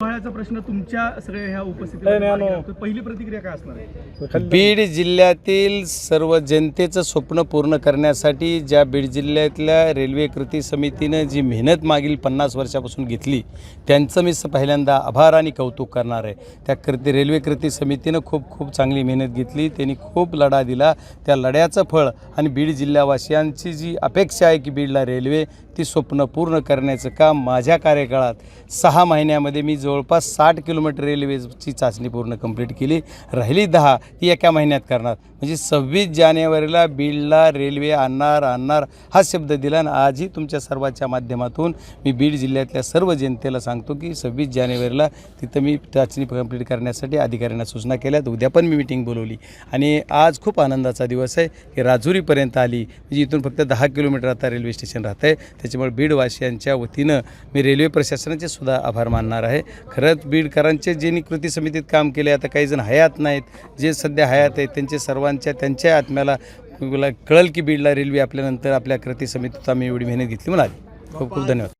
हिवाळ्याचा प्रश्न तुमच्या सगळ्या ह्या उपस्थितीत पहिली प्रतिक्रिया काय असणार आहे? बीड जिल्ह्यातील सर्व जनतेचं स्वप्न पूर्ण करण्यासाठी ज्या बीड जिल्ह्यातल्या रेल्वे कृती समितीनं जी मेहनत मागील पन्नास वर्षापासून घेतली त्यांचं मी पहिल्यांदा आभार आणि कौतुक करणार आहे. त्या कृती रेल्वे कृती समितीनं खूप खूप चांगली मेहनत घेतली त्यांनी खूप लढा दिला. त्या लढ्याचं फळ आणि बीड जिल्हावासियांची जी अपेक्षा आहे की बीडला रेल्वे ती स्वप्न पूर्ण करण्याचं काम माझ्या कार्यकाळात सहा महिन्यामध्ये मी जवळपास साठ किलोमीटर रेल्वेची चाचणी पूर्ण कंप्लीट केली. राहिली दहा ती एका महिन्यात करणार. म्हणजे सव्वीस जानेवारीला बीडला रेल्वे आणणार आणणार हा शब्द दिला आणि आजही तुमच्या सर्वांच्या माध्यमातून मी बीड जिल्ह्यातल्या सर्व जनतेला सांगतो की सव्वीस जानेवारीला तिथं मी चाचणी कंप्लीट करण्यासाठी अधिकाऱ्यांना सूचना केल्यात. उद्या पण मी मिटिंग बोलवली. आणि आज खूप आनंदाचा दिवस आहे की राजुरीपर्यंत आली. म्हणजे इथून फक्त दहा किलोमीटर आता रेल्वे स्टेशन राहतं आहे त्याच्यामुळे बीडवासियांच्या वतीनं मी रेल्वे प्रशासनाचे सुद्धा आभार मानणार आहे. खरंच बीडकरांचे ज्यांनी कृती समितीत काम केले आता काही जण हयात नाहीत. जे सध्या हयात आहेत त्यांचे सर्वांच्या त्यांच्या आत्म्याला कळल की बीडला रेल्वे आपल्यानंतर आपल्या कृती समितीत आम्ही एवढी मेहनत घेतली. म्हणाली खूप खूप धन्यवाद.